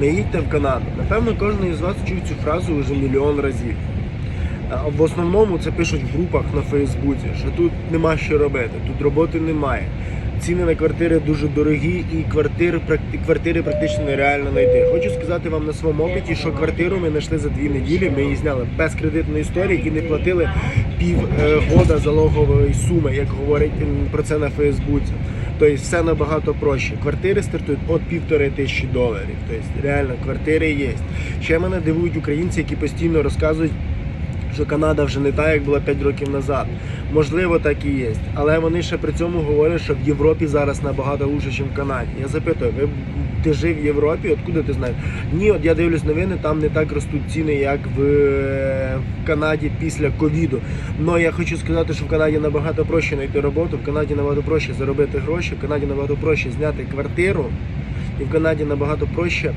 не їдьте в Канаду. Напевно, кожен із вас чув цю фразу вже мільйон разів. В основному це пишуть в групах на Фейсбуці, що тут нема що робити, тут роботи немає. Ціни на квартири дуже дорогі і квартири, квартири практично нереально знайти. Хочу сказати вам на своєму опиті, що квартиру ми знайшли за дві неділі. Ми її зняли без кредитної історії і не платили пів е, залогової суми, як говорять про це на Фейсбуці. Тобто все набагато проще. Квартири стартують від півтори тисячі доларів. Тобто реально квартири є. Ще мене дивують українці, які постійно розказують що Канада вже не та, як була 5 років назад. Можливо, так і є. Але вони ще при цьому говорять, що в Європі зараз набагато лучше, ніж в Канаді. Я запитую, ви ти жив в Європі? Откуда ти знаєш? Ні, от я дивлюсь новини, там не так ростуть ціни, як в Канаді після ковіду. Но я хочу сказати, що в Канаді набагато проще знайти роботу, в Канаді набагато проще заробити гроші, в Канаді набагато проще зняти квартиру. І в Канаді набагато проще